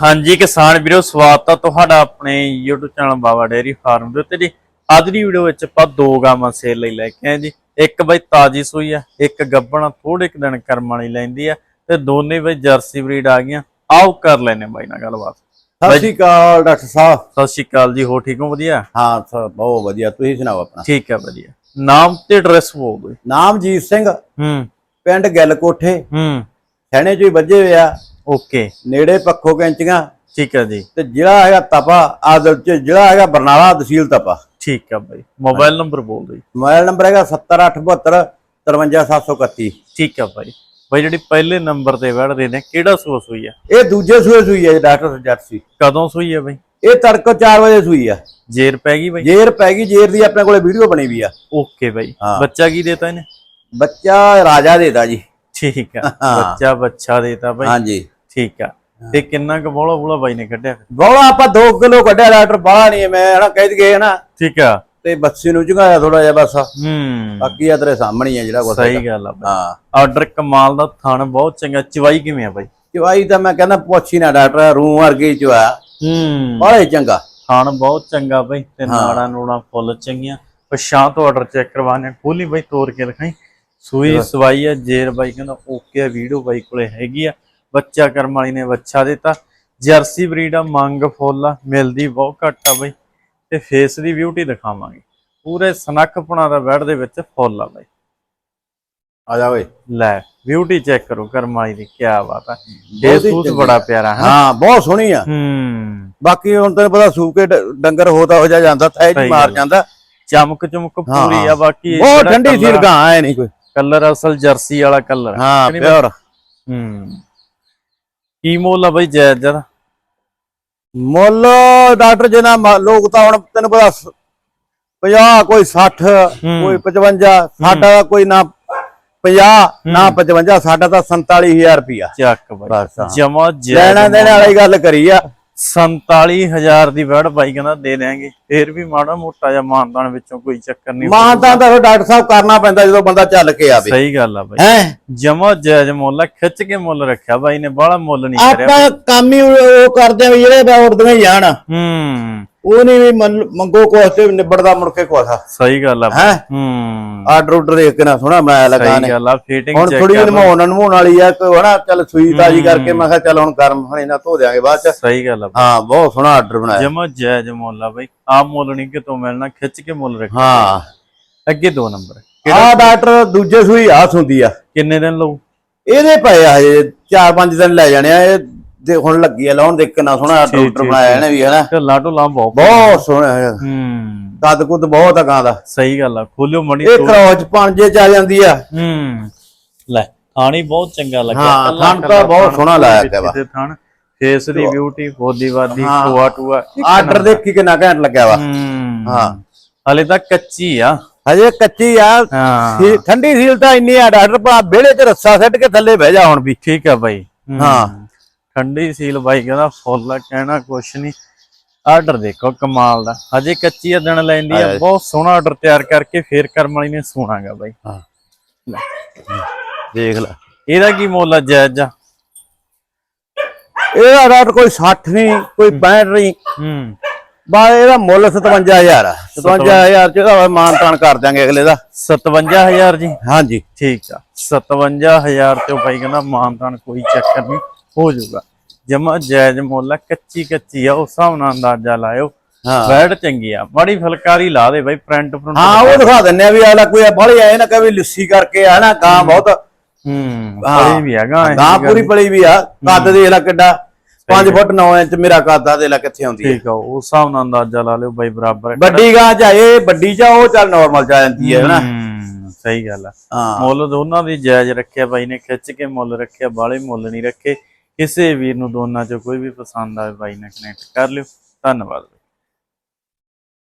ਹਾਂਜੀ ਕਿਸਾਨ ਵੀਰੋ ਸਵਾਗਤ ਆ ਤੁਹਾਡਾ ਆਪਣੇ YouTube channel Baba dairy farm ਦੇ ਉੱਤੇ ਜੀ। ਅੱਜ ਦੀ ਵੀਡੀਓ ਵਿੱਚ ਆਪਾਂ ਦੋ ਗਾਵਾਂ ਸੇਲ ਲਈ ਲੈ ਕੇ ਆਏ ਜੀ। ਇੱਕ ਬਈ ਤਾਜੀ ਸੂਈ ਆ ਇੱਕ ਗੱਬਣਾ ਥੋੜੇ ਕੁ ਦਿਨ ਕਰਮ ਵਾਲੀ ਲੈਂਦੀ ਆ ਤੇ ਦੋਨੇ ਬਈ ਜਰਸੀ ਬਰੀਡ ਆ ਗਈਆਂ। ਆਓ ਕਰ ਲੈਨੇ ਬਾਈ ਨਾਲ ਗੱਲਬਾਤ। ਸਤਿ ਸ਼੍ਰੀ ਅਕਾਲ ਡਾਕਟਰ ਸਾਹਿਬ। ਸਤਿ ਸ਼੍ਰੀ ਅਕਾਲ ਜੀ ਹੋ ਠੀਕ ਹੋ? ਵਧੀਆ? ਹਾਂ ਸਰ ਬਹੁਤ ਵਧੀਆ। ਤੁਸੀਂ ਸੁਣਾਓ ਆਪਣਾ? ਠੀਕ ਹੈ ਵਧੀਆ। ਨਾਮ ਤੇ ਐਡਰੈਸ ਬੋਲ ਦਿਓ। ਨਾਮਜੀਤ ਸਿੰਘ। ਹੂੰ। ਪਿੰਡ ਗਿੱਲ ਕੋਠੇ। ਹੂੰ। ਸੈਣੇ ਚੋਂ ਹੀ ਵੱਜੇ ਹੋਏ ਆ। ਓਕੇ। ਨੇੜੇ ਪੱਖੋ ਕੈਂਚੀਆਂ। ਠੀਕ ਹੈ ਜੀ। ਤੇ ਜ਼ਿਲ੍ਹਾ ਹੈਗਾ ਤਪਾ ਆਦਲ ਚ ਜ਼ਿਲ੍ਹਾ ਹੈਗਾ ਬਰਨਾਲਾ ਤਹਿਸੀਲ ਤਪਾ। ਠੀਕ ਹੈ ਬਾਈ। ਮੋਬਾਈਲ ਨੰਬਰ ਬੋਲ ਦਿਓ। ਮੋਬਾਈਲ ਨੰਬਰ ਹੈਗਾ 70872 53731 ਠੀਕ ਹੈ ਬਾਈ। ਬਾਈ ਜਿਹੜੀ ਪਹਿਲੇ ਨੰਬਰ ਤੇ ਵੜਦੇ ਨੇ ਕਿਹੜਾ ਸੋਸ ਹੋਈ ਆ? ਇਹ ਦੂਜੇ ਸੂਏ ਸੂਈ ਜੀ ਡਾਕਟਰ ਜਰਸੀ ਕਦੋਂ ਸੂਈ ਆ ਬਾਈ? ਇਹ ਤੜਕੋ 4 ਵਜੇ ਸੂਈ ਆ। ਜੇਰ ਪੈ ਗਈ ਬਾਈ? ਜੇਰ ਪੈ ਗਈ ਜੇਰ ਦੀ ਆਪਣੇ ਕੋਲੇ ਵੀਡੀਓ ਬਣੀ ਵੀ ਆ। Okay bye. ਬੱਚਾ ਕੀ ਦੇਤਾ ਇਹਨੇ? ਬੱਚਾ ਰਾਜਾ ਦੇਦਾ ਜੀ। ਠੀਕ ਆ। ਬੱਚਾ ਬੱਚਾ ਦੇਤਾ ਬਾਈ। ਹਾਂਜੀ। ਠੀਕ ਆ। ਤੇ ਕਿੰਨਾ ਕੁ ਬੋਲਾ ਬੋਲਾ ਬਾਈ ਨੇ ਕੱਢਿਆ ਬੋਲਾ ਆਪਾਂ 2 ਕਿਲੋ ਕੱਢਿਆ ਡਾਕਟਰ ਬਾਹਲਾ ਨਹੀਂ ਮੈਂ ਹਨਾ ਕਹਿ ਗਏ ਹਨਾ। ਠੀਕ ਆ। ਤੇ ਬੱਸੀ ਨੂੰ ਝੁਕਾਇਆ ਥੋੜਾ ਜਿਹਾ ਬਸ। ਹੂੰ। ਬਾਕੀ ਆ ਤੇਰੇ ਸਾਹਮਣੇ ਆ ਜਿਹੜਾ ਕੁਛ ਸਹੀ ਗੱਲ ਆ ਹਾਂ। ਆਰਡਰ ਕਮਾਲ ਦਾ ਥਣ ਬਹੁਤ ਚੰਗਾ। ਚਵਾਈ ਕਿਵੇਂ ਆ ਬਾਈ? ਚਵਾਈ ਤਾਂ ਮੈਂ ਕਹਿੰਦਾ ਪੁੱਛ ਨਾ ਡਾਕਟਰ ਰੂਹ ਵਰਗੀ ਚਵਾ। ਹੂੰ। ਬੜਾ ਚੰਗਾ। ਥਣ ਬਹੁਤ ਚੰਗਾ ਬਾਈ ਤੇ ਨਾੜਾ ਨੂੜਾ ਫੁੱਲ ਚੰਗੀਆਂ। ਪਛਾਂ ਤੋਂ ਆਰਡਰ ਚੈੱਕ ਕਰਵਾਣੇ ਖੋਲੀ ਬਾਈ ਤੋੜ ਕੇ ਲਿਖਾਈ। ਸੂਈ ਸਵਾਈ ਆ ਜੇਰ ਬਾਈ ਕਹਿੰਦਾ ਓਕੇ ਆ ਵੀਡੀਓ ਬਾਈ ਕੋਲੇ ਹੈਗੀ ਆ। ਬੱਚਾ ਕਰਮ ਵਾਲੀ ਨੇ ਬੱਚਾ ਦਿੱਤਾ। ਜਰਸੀ ਬਰੀਡ ਆ ਮੰਗ ਫੁੱਲ ਆ ਮਿਲਦੀ ਬਹੁਤ ਘੱਟ ਆ ਬਾਈ। ਤੇ ਫੇਸ ਦੀ ਬਿਊਟੀ ਦਿਖਾਵਾਂਗੇ। ਪੂਰੇ ਸਨੱਖਪਣਾ ਦਾ ਬੈਡ ਦੇ ਵਿੱਚ ਫੁੱਲ ਆ ਬਾਈ। ਆ ਜਾ ਓਏ ਲੈ ਬਿਊਟੀ ਚੈੱਕ ਕਰੋ ਕਰਮ ਵਾਲੀ ਦੀ ਕੀ ਬਾਤ ਆ। ਚੰਗੀ ਬੜਾ ਪਿਆਰਾ ਹੈ ਹਾਂ ਬਹੁਤ ਸੋਹਣੀ ਆ। ਹੂੰ। ਬਾਕੀ ਹੁਣ ਤੈਨੂੰ ਪਤਾ ਸੂਕੇ ਡੰਗਰ ਹੋਦਾ ਹੋ ਜਾ ਜਾਂਦਾ ਥੈ ਮਾਰ। ਜਾਂਦਾ। ਚਮਕ ਚਮਕ ਪੂਰੀ ਆ। ਬਾਕੀ ਬਹੁਤ ਠੰਡੀ ਸੀਲ ਗਾਂ ਐ ਨਹੀਂ ਕੋਈ। ਕਲਰ ਅਸਲ ਜਰਸੀ ਵਾਲਾ ਕਲਰ ਹਾਂ ਪਿਓਰ ਹੂੰ। ਕੀ ਮੁੱਲ ਆ ਬਈ ਜਾਇਜ਼ ਜਰਾ ਮੁੱਲ ਡਾਕਟਰ ਜੀ ਨਾ ਮ- ਲੋਕ ਤਾਂ ਹੁਣ ਤੈਨੂੰ ਪਤਾ 50 ਕੋਈ 60 ਕੋਈ 55 ਸਾਡਾ ਕੋਈ ਨਾ 50 ਨਾ 55 ਸਾਡਾ ਤਾਂ 47000 ਰੁਪਿਆ ਚੱਕ ਬਈ। ਜਮਾ ਲੈਣਾ ਦੇਣ ਵਾਲੀ ਗੱਲ ਕਰੀ ਆ। 47000 ਦੀ ਵੜ ਬਾਈ ਕਹਿੰਦਾ ਦੇ ਦੇਾਂਗੇ ਫੇਰ ਵੀ ਮਾੜਾ ਮੋਟਾ ਜਿਹਾ ਮਾਨਦਾਨ ਵਿੱਚੋਂ ਕੋਈ ਚੱਕਰ ਨਹੀਂ ਮਾਂ ਤਾਂ ਤਾਂ ਡਾਕਟਰ ਸਾਹਿਬ ਕਰਨਾ ਪੈਂਦਾ ਜਦੋਂ ਬੰਦਾ ਚੱਲ ਕੇ ਆਵੇ। ਸਹੀ ਗੱਲ ਆ ਬਾਈ। ਹੈ? ਜਮਾ ਜਾਇਜ਼ ਮੁੱਲ ਆ ਖਿੱਚ ਕੇ ਮੁੱਲ ਰੱਖਿਆ ਬਾਈ ਨੇ ਬਾਹਲਾ ਮੁੱਲ ਨਹੀਂ ਕਰਿਆ ਆਪਾਂ ਕੰਮ ਹੀ ਉਹ ਕਰਦੇ ਆ ਜਿਹੜੇ ਉੜਦੀਆਂ ਹੀ ਜਾਣ। ਹੂੰ। ਉਹ ਨਹੀਂ ਵੀ ਮੰਨ- ਮੰਗੋ ਕੋਸ ਤੇ ਨਿਬੜਦਾ ਮੁੜ ਕੇ ਕੋਸਾ ਸਹੀ ਗੱਲ ਆ। ਹੈ? ਹੂੰ। ਆਰਡਰ ਉਡਰ ਦੇਖ ਕੇ ਨਾ ਸੋਹਣਾ ਬਣਾਇਆ ਲਗਾ ਸਹੀ ਨੇ। ਗੱਲ ਆ ਫਿਟਿੰਗ ਹੁਣ ਚੈੱਕ ਥੋੜੀ ਜਿਹੀ ਨਮਾਉਣ ਨਮਾਉਣ ਵਾਲੀ ਆ ਕੋਈ ਹਨਾ ਚੱਲ ਸੂਈ ਤਾਜੀ ਕਰਕੇ ਮੈਂ ਕਿਹਾ ਚੱਲ ਹੁਣ ਗਰਮ ਹਣੇ ਨਾ ਧੋ ਦਿਆਂਗੇ ਬਾਅਦ ਚ। ਸਹੀ ਗੱਲ ਆ ਹਾਂ ਬਹੁਤ ਸੋਹਣਾ ਆਰਡਰ ਬਣਾਇਆ। ਜਮਾ ਜਾਇਜ਼ ਮੁੱਲ ਆ ਬਾਈ। ਆਪ ਮੁੱਲ ਨਹੀਂ ਕਿਤੋਂ ਮਿਲਣਾ ਖਿੱਚ ਕੇ ਮੁੱਲ ਰੱਖਿਆ ਹਾਂ। ਅੱਗੇ ਦੋ ਨੰਬਰ। ਆ ਡਾਕਟਰ ਦੂਜੇ ਸੂਈ ਆਸ ਹੁੰਦੀ ਆ। ਕਿੰਨੇ ਦਿਨ ਲਊ? ਇਹਦੇ ਪਏ ਆ ਹਜੇ 4-5 ਦਿਨ ਲੈ ਜਾਣੇ ਆ ਇਹ ਦੇ ਹੁਣ ਲੱਗੀ ਆ ਲਾਉਣ ਦੇਖ ਕਿੰਨਾ ਸੋਹਣਾ ਠੀਕ, ਬਣਾਇਆ ਇਹਨੇ ਵੀ ਹਨਾ? ਢੱਲਾ ਢੁੱਲਾ ਬਹੁਤ ਬਹੁਤ ਸੋਹਣਾ ਹੈ। ਹੂੰ। ਕੱਦ ਕੁੱਦ ਬਹੁਤ ਆ ਗਾਂ ਦਾ। ਸਹੀ ਗੱਲ ਆ ਖੋਲਿਓ ਮਣੀ ਇਹ ਕਰੋਚ ਪੰਜੇ ਚ ਆ ਜਾਂਦੀ ਆ। ਹੂੰ। ਲੈ ਖਾਣੀ ਬਹੁਤ ਚੰਗਾ ਲੱਗਾ। ਹਾਂ, ਕੱਲਾ ਥਣ ਤਾਂ ਬਹੁਤ ਥਣ ਸੋਹਣਾ ਲਾਇਆ ਵਿੱਚ ਵਾ। ਥਣ। ਫੇਸ ਦੀ ਬਿਊਟੀ ਬੋਦੀ ਵਾਦੀ ਹਾਂ। ਟੂਆ ਟੂਆ ਆਰਡਰ ਦੇਖੀ ਕਿੰਨਾ ਘੈਂਟ ਲੱਗਿਆ ਵਾ। ਹੂੰ। ਹਾਂ। ਹਲੇ ਤਾਂ ਕੱਚੀ ਆ। ਹਜੇ ਕੱਚੀ ਆ। ਹਾਂ। ਸੀ- ਠੰਡੀ ਸੀਲ ਤਾਂ ਇੰਨੀ ਆ ਡਾਕਟਰ ਭਾ ਵਿਹੜੇ 'ਚ ਰੱਸਾ ਸੱਟ ਕੇ ਥੱਲੇ ਬਹਿ ਜਾ ਹੁਣ ਵੀ। ਠੀਕ ਆ ਬਾਈ। ਹੂੰ। ਹਾਂ। ਠੰਡੀ ਸੀਲ ਬਾਈ ਕਹਿੰਦਾ ਫੁੱਲ ਕਹਿਣਾ ਕੁਛ ਨਹੀਂ। ਆਰਡਰ ਦੇਖੋ ਕਮਾਲ ਦਾ। ਹਜੇ ਕੱਚੀ ਆ ਦਿਨ ਲੈਂਦੀ ਆ। ਬਹੁਤ ਸੋਹਣਾ ਆਰਡਰ ਤਿਆਰ ਕਰਕੇ ਫੇਰ ਕਰਮ ਵਾਲੀ ਨੇ ਸੋਣਾਗਾ ਬਾਈ। ਦੇਖ ਲੈ। ਇਹਦਾ ਕੀ ਮੁੱਲ ਆ ਜਾਇਜ਼ ਆ? ਇਹਦਾ ਡਾਕਟਰ ਕੋਈ 60 ਨਹੀਂ ਕੋਈ 65 ਨਹੀਂ। ਹੂੰ। ਬਾ ਇਹਦਾ ਮੁੱਲ 57000 ਆ। 57000 ਚ ਮਾਨ ਤਾਨ ਕਰ ਦਿਆਂਗੇ ਅਗਲੇ ਦਾ। 57000 ਜੀ? ਹਾਂਜੀ। ਠੀਕ ਆ। 57000 ਤੇ ਭਾਈ ਕਹਿੰਦਾ ਮਾਨਤਾਨ ਕੋਈ ਚੱਕਰ ਨਹੀਂ। ਹੋ ਜਾਊਗਾ। ਜਮਾ ਜਾਇਜ਼ ਮੁੱਲ ਆ ਕੱਚੀ ਕੱਚੀ ਆ ਉਸ ਹਿਸਾਬ ਨਾਲ ਅੰਦਾਜ਼ਾ ਲਾਇਓ। ਹਾਂ। ਬੈਡ ਚੰਗੀ ਆ ਮਾੜੀ ਫਲਕਾਰੀ ਲਾ ਦੇ ਬਾਈ ਪ੍ਰਿੰਟ ਪ੍ਰਿੰਟ ਹਾਂ ਉਹ ਦਿਖਾ ਦਿੰਨੇ ਆ ਵੀ ਆਲਾ ਕੋਈ ਬਾਹਲੀ ਆਏ ਨਾ ਕਹੇ ਲਿੱਸੀ ਕਰਕੇ ਆ ਨਾ ਗਾਂ ਬਹੁਤ। ਹੂੰ। ਪੜੀ ਵੀ ਇਹ ਗਾਂ ਗੱਲ। ਪੂਰੀ ਪਲੀ ਵੀ ਆ। ਕੱਦ ਦੇਖ ਲੈ ਕਿੱਡਾ 5 ਫੁੱਟ 9 ਇੰਚ ਮੇਰਾ ਕੱਦ ਆ ਦੇ ਲੈ ਕਿੱਥੇ ਆਉਂਦੀ ਹੈ ਠੀਕ ਆ ਉਸ ਹਿਸਾਬ ਨਾਲ ਅੰਦਾਜ਼ਾ ਲਾ ਲਿਓ ਬਾਈ ਬਰਾਬਰ ਵੱਡੀ ਗਾਂ ਚਾਹੇ ਵੱਡੀ ਚਾ ਉਹ ਚੱਲ ਨਾਰਮਲ ਚ ਆ ਜਾਂਦੀ ਹੈ ਨਾ। ਹੂੰ, ਸਹੀ ਗੱਲ ਆ। ਮੁੱਲ ਦੋਨਾਂ ਦੀ ਜਾਇਜ਼ ਰੱਖਿਆ ਬਾਈ ਨੇ ਖਿੱਚ ਕੇ ਮੁੱਲ ਰੱਖਿਆ ਬਾਲੇ ਮੁੱਲ ਨਹੀਂ ਰੱਖੇ। ਕਿਸੇ ਵੀਰ ਨੂੰ ਦੋਨਾਂ ਚੋਂ ਕੋਈ ਵੀ ਪਸੰਦ ਆਵੇ, ਬਾਈ ਨਾਲ ਕਨੈਕਟ ਕਰ ਲਿਓ। ਧੰਨਵਾਦ।